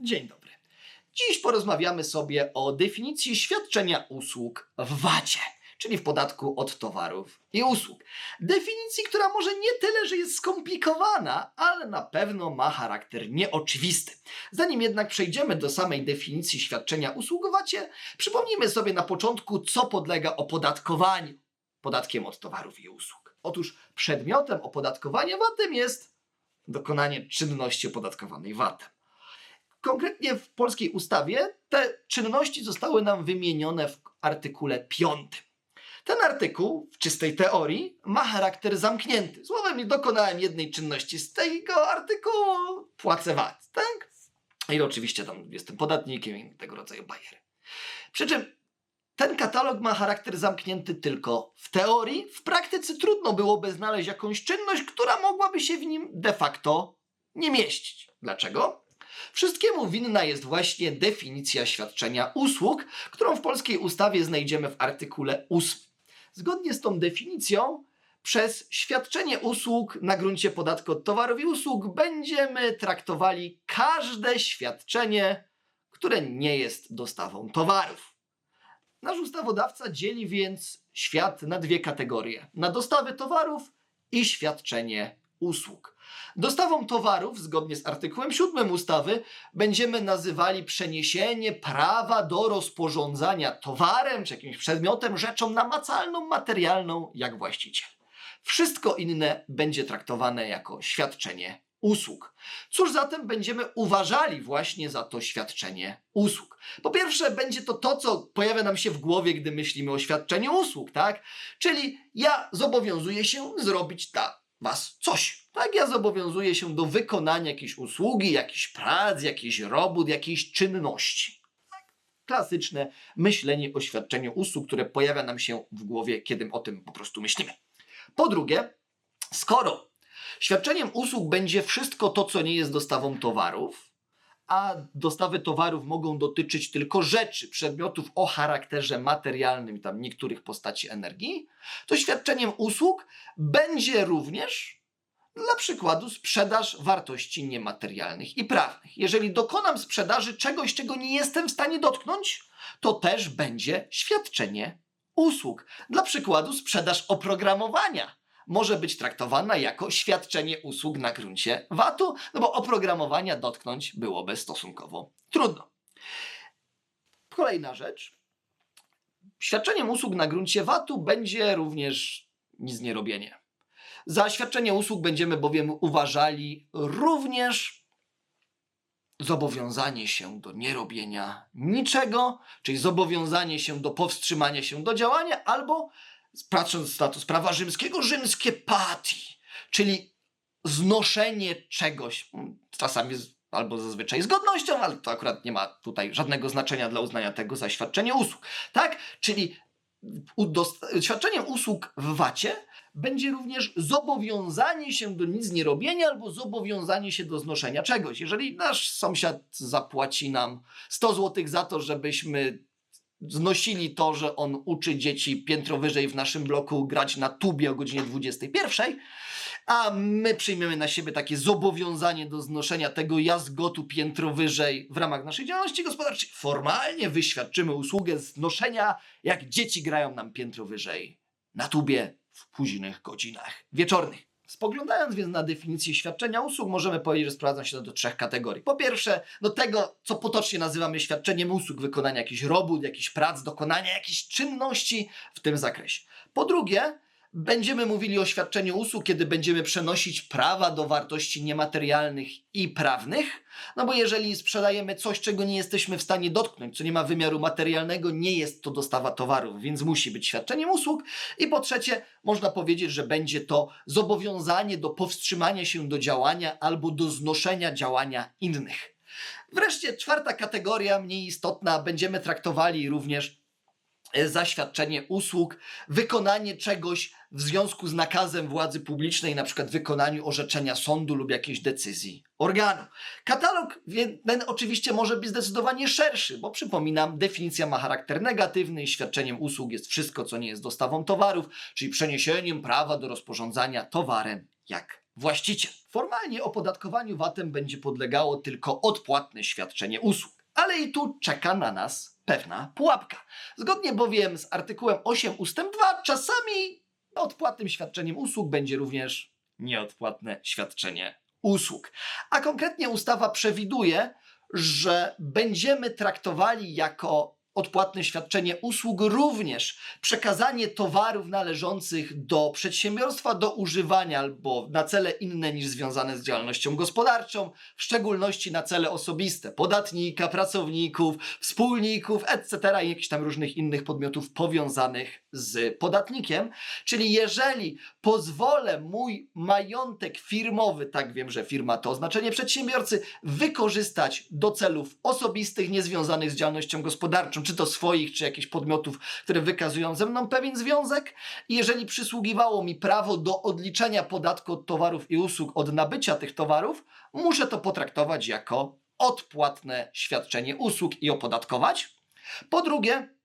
Dzień dobry. Dziś porozmawiamy sobie o definicji świadczenia usług w VAT-ie, czyli w podatku od towarów i usług. Definicji, która może nie tyle, że jest skomplikowana, ale na pewno ma charakter nieoczywisty. Zanim jednak przejdziemy do samej definicji świadczenia usług w VAT-ie, przypomnijmy sobie na początku, co podlega opodatkowaniu podatkiem od towarów i usług. Otóż przedmiotem opodatkowania VAT-em jest dokonanie czynności opodatkowanej VAT-em. Konkretnie w polskiej ustawie te czynności zostały nam wymienione w artykule 5. Ten artykuł w czystej teorii ma charakter zamknięty. Słowem, dokonałem jednej czynności z tego artykułu, płacę VAT, tak? I oczywiście tam jestem podatnikiem i tego rodzaju bajery. Przy czym ten katalog ma charakter zamknięty tylko w teorii. W praktyce trudno byłoby znaleźć jakąś czynność, która mogłaby się w nim de facto nie mieścić. Dlaczego? Wszystkiemu winna jest właśnie definicja świadczenia usług, którą w polskiej ustawie znajdziemy w artykule 8. Zgodnie z tą definicją, przez świadczenie usług na gruncie podatku od towarów i usług będziemy traktowali każde świadczenie, które nie jest dostawą towarów. Nasz ustawodawca dzieli więc świat na dwie kategorie: na dostawy towarów i świadczenie usług. Dostawą towarów, zgodnie z artykułem 7 ustawy, będziemy nazywali przeniesienie prawa do rozporządzania towarem czy jakimś przedmiotem, rzeczą namacalną, materialną, jak właściciel. Wszystko inne będzie traktowane jako świadczenie usług. Cóż zatem będziemy uważali właśnie za to świadczenie usług? Po pierwsze, będzie to to, co pojawia nam się w głowie, gdy myślimy o świadczeniu usług, tak? Czyli ja zobowiązuję się zrobić dla Was coś. Tak, ja zobowiązuję się do wykonania jakiejś usługi, jakiejś prac, jakiejś robót, jakiejś czynności. Tak, Klasyczne myślenie o świadczeniu usług, które pojawia nam się w głowie, kiedy o tym po prostu myślimy. Po drugie, skoro świadczeniem usług będzie wszystko to, co nie jest dostawą towarów, a dostawy towarów mogą dotyczyć tylko rzeczy, przedmiotów o charakterze materialnym tam niektórych postaci energii, to świadczeniem usług będzie również dla przykładu sprzedaż wartości niematerialnych i prawnych. Jeżeli dokonam sprzedaży czegoś, czego nie jestem w stanie dotknąć, to też będzie świadczenie usług. Dla przykładu sprzedaż oprogramowania może być traktowana jako świadczenie usług na gruncie VAT-u, no bo oprogramowania dotknąć byłoby stosunkowo trudno. Kolejna rzecz. Świadczeniem usług na gruncie VAT-u będzie również nic nie robienie. Za świadczenie usług będziemy bowiem uważali również zobowiązanie się do nierobienia niczego, czyli zobowiązanie się do powstrzymania się do działania, albo patrząc status prawa rzymskiego, rzymskie pati, czyli znoszenie czegoś, mm, czasami albo zazwyczaj z godnością, ale to akurat nie ma tutaj żadnego znaczenia dla uznania tego za świadczenie usług. Tak? Czyli świadczeniem usług w VAT-ie będzie również zobowiązanie się do nic nie robienia albo zobowiązanie się do znoszenia czegoś. Jeżeli nasz sąsiad zapłaci nam 100 zł za to, żebyśmy znosili to, że on uczy dzieci piętro wyżej w naszym bloku grać na tubie o godzinie 21, a my przyjmiemy na siebie takie zobowiązanie do znoszenia tego jazgotu piętro wyżej w ramach naszej działalności gospodarczej. Formalnie wyświadczymy usługę znoszenia, jak dzieci grają nam piętro wyżej na tubie w późnych godzinach wieczornych. Spoglądając więc na definicję świadczenia usług, możemy powiedzieć, że sprowadza się to do trzech kategorii. Po pierwsze, do tego, co potocznie nazywamy świadczeniem usług, wykonania jakichś robót, jakichś prac, dokonania jakichś czynności w tym zakresie. Po drugie, będziemy mówili o świadczeniu usług, kiedy będziemy przenosić prawa do wartości niematerialnych i prawnych, no bo jeżeli sprzedajemy coś, czego nie jesteśmy w stanie dotknąć, co nie ma wymiaru materialnego, nie jest to dostawa towarów, więc musi być świadczeniem usług. I po trzecie, można powiedzieć, że będzie to zobowiązanie do powstrzymania się do działania albo do znoszenia działania innych. Wreszcie czwarta kategoria, mniej istotna, będziemy traktowali również za świadczenie usług, wykonanie czegoś w związku z nakazem władzy publicznej, na przykład wykonaniu orzeczenia sądu lub jakiejś decyzji organu. Katalog ten oczywiście może być zdecydowanie szerszy, bo przypominam, definicja ma charakter negatywny i świadczeniem usług jest wszystko, co nie jest dostawą towarów, czyli przeniesieniem prawa do rozporządzania towarem jak właściciel. Formalnie opodatkowaniu VAT-em będzie podlegało tylko odpłatne świadczenie usług. Ale i tu czeka na nas pewna pułapka. Zgodnie bowiem z artykułem 8 ustęp 2 czasami odpłatnym świadczeniem usług będzie również nieodpłatne świadczenie usług. A konkretnie ustawa przewiduje, że będziemy traktowali jako odpłatne świadczenie usług również przekazanie towarów należących do przedsiębiorstwa do używania albo na cele inne niż związane z działalnością gospodarczą, w szczególności na cele osobiste podatnika, pracowników, wspólników, etc. i jakichś tam różnych innych podmiotów powiązanych z podatnikiem. Czyli jeżeli pozwolę mój majątek firmowy, tak wiem, że firma to oznaczenie przedsiębiorcy, wykorzystać do celów osobistych, niezwiązanych z działalnością gospodarczą, czy to swoich, czy jakichś podmiotów, które wykazują ze mną pewien związek, i jeżeli przysługiwało mi prawo do odliczenia podatku od towarów i usług od nabycia tych towarów, muszę to potraktować jako odpłatne świadczenie usług i opodatkować. Po drugie,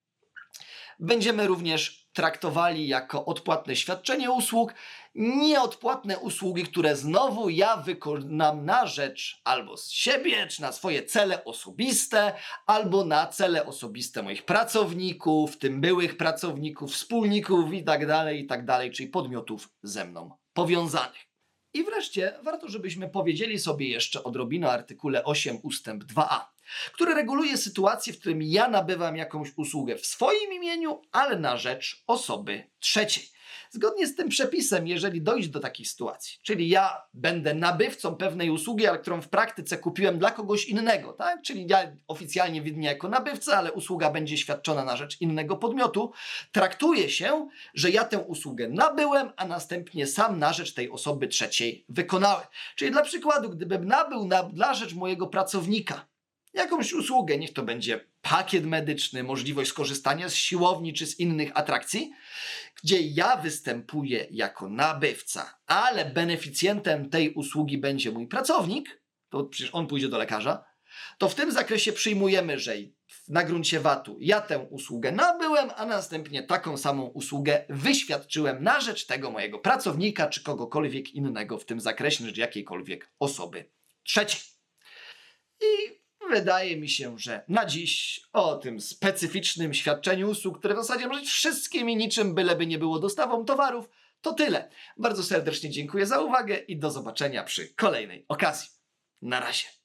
będziemy również traktowali jako odpłatne świadczenie usług nieodpłatne usługi, które znowu ja wykonam na rzecz albo z siebie, czy na swoje cele osobiste, albo na cele osobiste moich pracowników, w tym byłych pracowników, wspólników i tak dalej, i tak dalej, czyli podmiotów ze mną powiązanych. I wreszcie warto, żebyśmy powiedzieli sobie jeszcze odrobinę o artykule 8 ustęp 2a, który reguluje sytuację, w którym ja nabywam jakąś usługę w swoim imieniu, ale na rzecz osoby trzeciej. Zgodnie z tym przepisem, jeżeli dojdzie do takiej sytuacji, czyli ja będę nabywcą pewnej usługi, ale którą w praktyce kupiłem dla kogoś innego, tak? Czyli ja oficjalnie widnieję jako nabywca, ale usługa będzie świadczona na rzecz innego podmiotu, traktuje się, że ja tę usługę nabyłem, a następnie sam na rzecz tej osoby trzeciej wykonałem. Czyli dla przykładu, gdybym nabył na, dla rzecz mojego pracownika jakąś usługę, niech to będzie pakiet medyczny, możliwość skorzystania z siłowni czy z innych atrakcji, gdzie ja występuję jako nabywca, ale beneficjentem tej usługi będzie mój pracownik, to przecież on pójdzie do lekarza, to w tym zakresie przyjmujemy, że na gruncie VAT-u ja tę usługę nabyłem, a następnie taką samą usługę wyświadczyłem na rzecz tego mojego pracownika czy kogokolwiek innego w tym zakresie, czy jakiejkolwiek osoby trzeciej. I wydaje mi się, że na dziś o tym specyficznym świadczeniu usług, które w zasadzie może być wszystkim i niczym, byleby nie było dostawą towarów, to tyle. Bardzo serdecznie dziękuję za uwagę i do zobaczenia przy kolejnej okazji. Na razie.